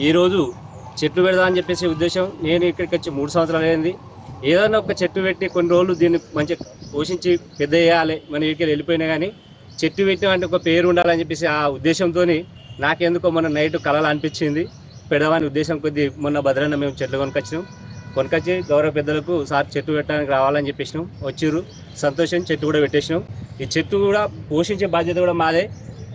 ఈరోజు చెట్లు పెడదా అని చెప్పేసి ఉద్దేశం. నేను ఇక్కడికి వచ్చి మూడు సంవత్సరాలు అయింది. ఏదైనా ఒక చెట్టు పెట్టి కొన్ని రోజులు దీన్ని మంచిగా పోషించి పెద్ద చేయాలి మన ఇక్కడ వెళ్ళిపోయినా కానీ చెట్టు పెట్టిన ఒక పేరు ఉండాలని చెప్పేసి ఆ ఉద్దేశంతో నాకెందుకో మొన్న నైట్ కలలు అనిపించింది పెడదామని ఉద్దేశం కొద్దీ మొన్న భద్రన్న మేము చెట్లు కొనుకొచ్చినాం. కొనుకొచ్చి గౌరవ పెద్దలకు సార్ చెట్టు పెట్టడానికి రావాలని చెప్పేసినాం. వచ్చిర్రు. సంతోషం చెట్టు కూడా పెట్టేసినాం. ఈ చెట్టు కూడా పోషించే బాధ్యత కూడా మాదే.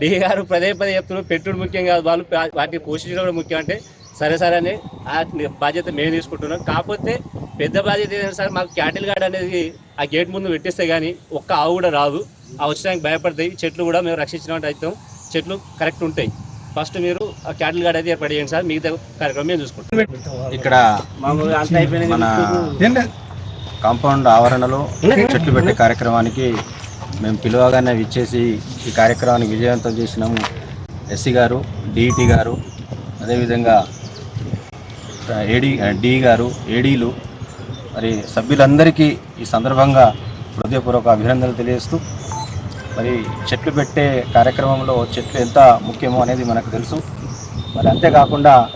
డి గారు పదే పదే చెప్తున్నారు పెట్టుడు ముఖ్యం కాదు వాళ్ళు వాటిని పోషించడం కూడా ముఖ్యం అంటే సరే సరే అని ఆ బాధ్యత మేము తీసుకుంటున్నాం. కాకపోతే పెద్ద బాధ్యత ఏంటంటే సార్ మాకు క్యాటిల్ గార్డ్ అనేది ఆ గేట్ ముందు పెట్టేస్తే కానీ ఒక్క ఆవు కూడా రాదు. ఆ వచ్చడానికి భయపడతాయి. చెట్లు కూడా మేము రక్షించినట్టు అవుతాం. చెట్లు కరెక్ట్ ఉంటాయి. ఫస్ట్ మీరు ఆ క్యాటిల్ గార్డ్ అయితే ఏర్పాటు చేయండి సార్. మిగతా కార్యక్రమం మేము చూసుకుంటాం. ఇక్కడ మన కాంపౌండ్ ఆవరణలో చెట్లు పెట్టే కార్యక్రమానికి మేము పిలవగానే విచ్చేసి ఈ కార్యక్రమాన్ని విజయవంతం చేసినాము. ఎస్సీ గారు డిఈటి గారు అదేవిధంగా ఏడీ డి గారు ఏడీలు మరి సభ్యులందరికీ ఈ సందర్భంగా హృదయపూర్వక అభినందనలు తెలియజేస్తూ మరి చెట్లు పెట్టే కార్యక్రమంలో చెట్లు ఎంత ముఖ్యమో అనేది మనకు తెలుసు. మరి అంతేకాకుండా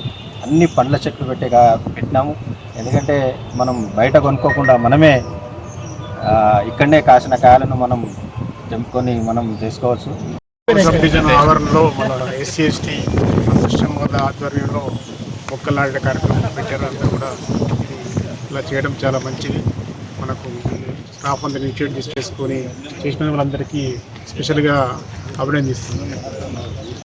అన్ని పండ్ల చెట్లు పెట్టే కా- పెట్టినాము. ఎందుకంటే మనం బయట కొనుక్కోకుండా మనమే ఇక్కడనే కాసిన కాయలను మనం తెంపుకొని మనం చేసుకోవచ్చు. ఆవరణలో మన ఎస్సీ ఎస్టీ ఆధ్వర్యంలో ఒక్కలాంటి కార్యక్రమం పెట్టారు. అందరూ కూడా ఇది ఇలా చేయడం చాలా మంచిది. మనకు స్టాఫ్ అందరినీ ఇనిషియేట్ చేసుకొని చేసిన వాళ్ళందరికీ స్పెషల్గా అభినందిస్తున్నాను.